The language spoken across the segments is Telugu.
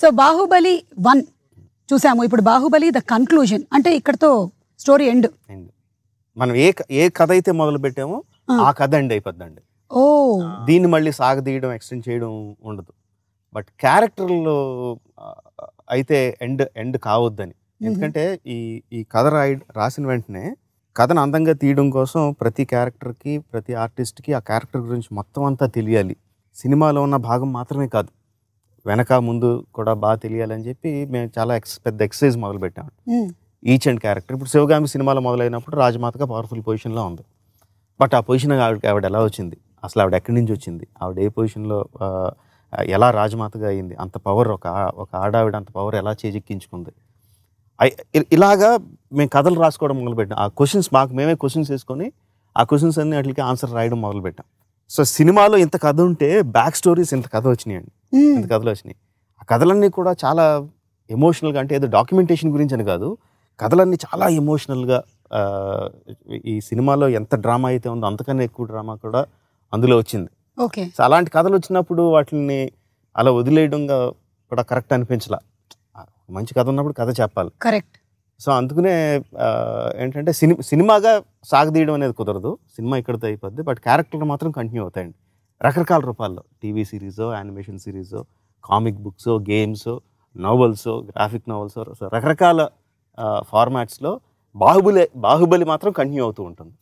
సో బాహుబలి వన్ చూసాము. ఇప్పుడు బాహుబలి ద కన్క్లూజన్ అంటే ఇక్కడతో స్టోరీ ఎండ్ మనం ఏ ఏ కథ అయితే మొదలు పెట్టామో ఆ. ఆ కథ ఎండ్ అయిపోద్దండి. ఓ. దీన్ని మళ్ళీ సాగదీయడం ఎక్స్టెండ్ చేయడం ఉండదు. బట్ క్యారెక్టర్లో అయితే ఎండ్ ఎండ్ కావద్దని. ఎందుకంటే ఈ ఈ కథ రాయ రాసిన వెంటనే కథను అందంగా తీయడం కోసం ప్రతి క్యారెక్టర్కి ప్రతి ఆర్టిస్ట్కి ఆ క్యారెక్టర్ గురించి మొత్తం అంతా తెలియాలి. సినిమాలో ఉన్న భాగం మాత్రమే కాదు. వెనక ముందు కూడా బాగా తెలియాలని చెప్పి మేము చాలా ఎక్స్ పెద్ద ఎక్సర్సైజ్ మొదలు పెట్టాము ఉమ్, ఈచ్ అండ్ క్యారెక్టర్. ఇప్పుడు శివగామి సినిమాలో మొదలైనప్పుడు రాజమాతగా పవర్ఫుల్ పొజిషన్లో ఉంది. బట్ ఆ పొజిషన్ ఆవిడ ఆవిడ ఎలా వచ్చింది? అసలు ఆవిడ ఎక్కడి నుంచి వచ్చింది? ఆవిడ ఏ పొజిషన్లో ఎలా రాజమాతగా అయింది? అంత పవర్ ఒక ఒక ఆడావిడ అంత పవర్ ఎలా చేజెక్కించుకుంది? ఇలాగా మేము కథలు రాసుకోవడం మొదలుపెట్టాం. ఆ క్వశ్చన్స్ మాకు మేమే క్వశ్చన్స్ వేసుకొని ఆ క్వశ్చన్స్ అన్ని వాటికి ఆన్సర్ రాయడం మొదలుపెట్టాం. సో సినిమాలో ఇంత కథ ఉంటే బ్యాక్ స్టోరీస్ ఇంత కథ వచ్చినాయండి. ఇంత కథలు వచ్చినాయి. ఆ కథలన్నీ కూడా చాలా ఎమోషనల్గా అంటే ఏదో డాక్యుమెంటేషన్ గురించి అని కాదు. కథలన్నీ చాలా ఎమోషనల్గా ఈ సినిమాలో ఎంత డ్రామా అయితే ఉందో అంతకన్నా ఎక్కువ డ్రామా కూడా అందులో వచ్చింది. ఓకే. సో అలాంటి కథలు వచ్చినప్పుడు వాటిని అలా వదిలేయడంగా కూడా కరెక్ట్ అనిపించలా. మంచి కథ ఉన్నప్పుడు కథ చెప్పాలి. కరెక్ట్ సో అందుకనే ఏంటంటే సినిమా సినిమాగా సాగదీయడం అనేది కుదరదు. సినిమా ఇక్కడితో అయిపోద్ది. బట్ క్యారెక్టర్లు మాత్రం కంటిన్యూ అవుతాయండి. రకరకాల రూపాల్లో టీవీ సిరీసో animation సిరీసో comic books games novels graphic novels రకరకాల ఫార్మాట్స్లో బాహుబలి బాహుబలి మాత్రం కంటిన్యూ అవుతూ ఉంటుంది.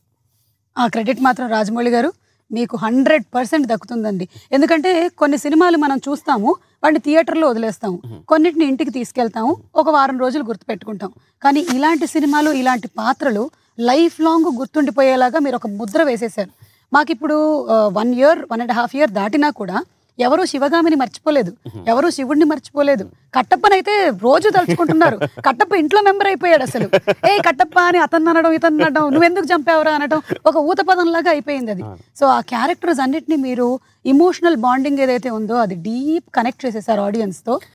ఆ క్రెడిట్ మాత్రం రాజమౌళి గారు మీకు హండ్రెడ్ పర్సెంట్ దక్కుతుందండి. ఎందుకంటే కొన్ని సినిమాలు మనం చూస్తాము వాటిని థియేటర్లో వదిలేస్తాము కొన్నిటిని ఇంటికి తీసుకెళ్తాము ఒక వారం రోజులు గుర్తుపెట్టుకుంటాం. కానీ ఇలాంటి సినిమాలు ఇలాంటి పాత్రలు లైఫ్ లాంగ్ గుర్తుండిపోయేలాగా మీరు ఒక ముద్ర వేసేశారు మాకు ఇప్పుడు one year one and half year దాటినా కూడా ఎవరు శివగామిని మర్చిపోలేదు. ఎవరు శివుడిని మర్చిపోలేదు. కట్టప్పనైతే రోజు తలుచుకుంటున్నారు. కట్టప్ప ఇంట్లో మెంబర్ అయిపోయాడు అసలు. ఏ కట్టప్ప అని అతను అనడం ఇతను అనడం నువ్వెందుకు చంపావురా అనడం ఒక ఊత పదం లాగా అయిపోయింది అది. సో ఆ క్యారెక్టర్స్ అన్నిటిని మీరు ఇమోషనల్ బాండింగ్ ఏదైతే ఉందో అది డీప్ కనెక్ట్ చేసేసారు ఆడియన్స్తో.